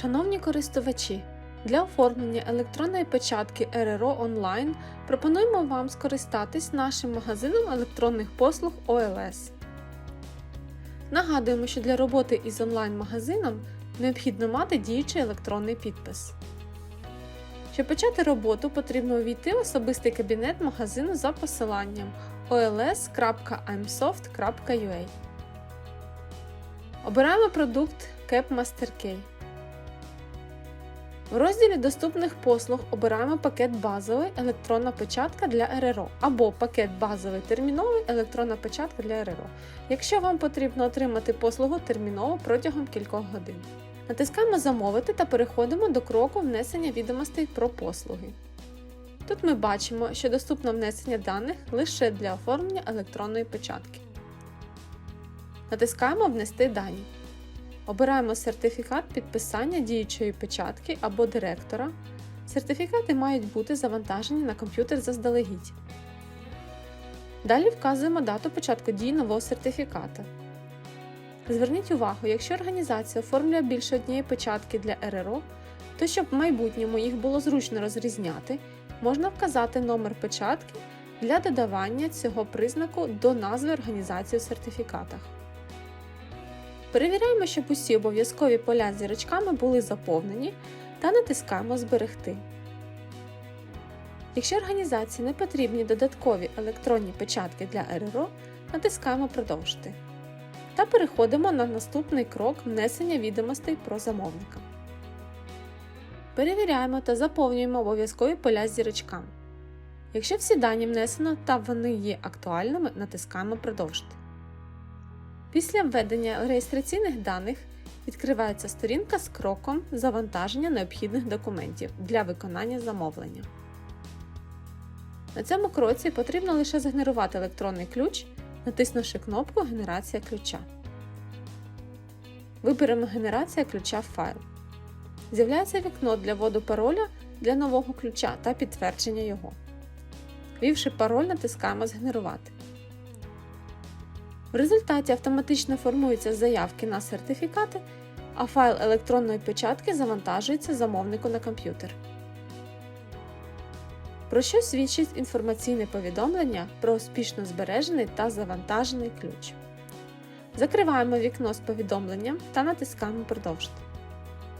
Шановні користувачі, для оформлення електронної печатки РРО онлайн пропонуємо вам скористатись нашим магазином електронних послуг ОЛС. Нагадуємо, що для роботи із онлайн-магазином необхідно мати діючий електронний підпис. Щоб почати роботу, потрібно увійти в особистий кабінет магазину за посиланням ols.imsoft.ua. Обираємо продукт Capmaster Key. В розділі доступних послуг обираємо пакет базовий електронна печатка для РРО або пакет базовий терміновий електронна печатка для РРО, якщо вам потрібно отримати послугу терміново протягом кількох годин. Натискаємо Замовити та переходимо до кроку внесення відомостей про послуги. Тут ми бачимо, що доступно внесення даних лише для оформлення електронної печатки. Натискаємо Внести дані. Обираємо сертифікат підписання діючої печатки або директора. Сертифікати мають бути завантажені на комп'ютер заздалегідь. Далі вказуємо дату початку дії нового сертифіката. Зверніть увагу, якщо організація оформлює більше однієї печатки для РРО, то щоб в майбутньому їх було зручно розрізняти, можна вказати номер печатки для додавання цього признаку до назви організації у сертифікатах. Перевіряємо, щоб усі обов'язкові поля з зірочками були заповнені та натискаємо Зберегти. Якщо організації не потрібні додаткові електронні печатки для РРО, натискаємо Продовжити та переходимо на наступний крок внесення відомостей про замовника. Перевіряємо та заповнюємо обов'язкові поля з зірочками. Якщо всі дані внесено та вони є актуальними, натискаємо Продовжити. Після введення реєстраційних даних відкривається сторінка з кроком завантаження необхідних документів для виконання замовлення. На цьому кроці потрібно лише згенерувати електронний ключ, натиснувши кнопку Генерація ключа. Виберемо Генерація ключа в файл. З'являється вікно для вводу пароля для нового ключа та підтвердження його. Ввівши пароль, натискаємо Згенерувати. В результаті автоматично формуються заявки на сертифікати, а файл електронної печатки завантажується замовнику на комп'ютер. Про що свідчить інформаційне повідомлення про успішно збережений та завантажений ключ. Закриваємо вікно з повідомленням та натискаємо Продовжити.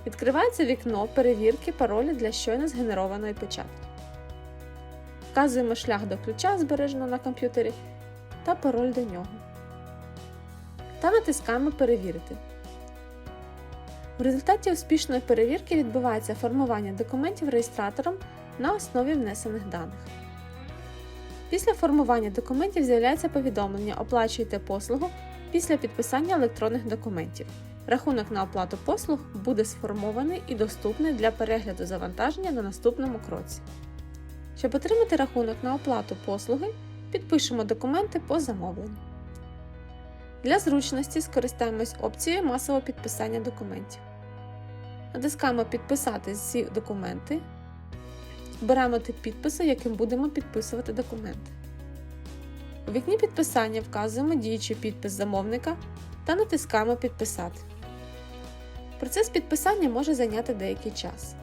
Відкривається вікно перевірки паролю для щойно згенерованої печатки. Вказуємо шлях до ключа, збереженого на комп'ютері, та пароль до нього та натискаємо Перевірити. В результаті успішної перевірки відбувається формування документів реєстратором на основі внесених даних. Після формування документів з'являється повідомлення Оплачуйте послугу після підписання електронних документів. Рахунок на оплату послуг буде сформований і доступний для перегляду завантаження на наступному кроці. Щоб отримати рахунок на оплату послуги, підпишемо документи по замовленню. Для зручності скористаємось опцією масового підписання документів. Натискаємо Підписати всі документи. Вбираємо тип підпису, яким будемо підписувати документи. У вікні підписання вказуємо діючий підпис замовника та натискаємо Підписати. Процес підписання може зайняти деякий час.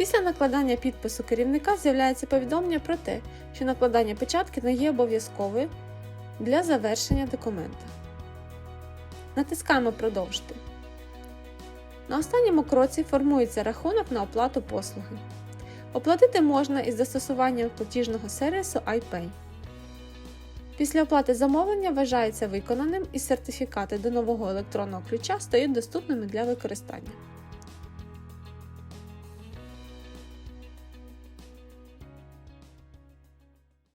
Після накладання підпису керівника з'являється повідомлення про те, що накладання печатки не є обов'язковою для завершення документа. Натискаємо Продовжити. На останньому кроці формується рахунок на оплату послуги. Оплатити можна із застосуванням платіжного сервісу iPay. Після оплати замовлення вважається виконаним і сертифікати до нового електронного ключа стають доступними для використання.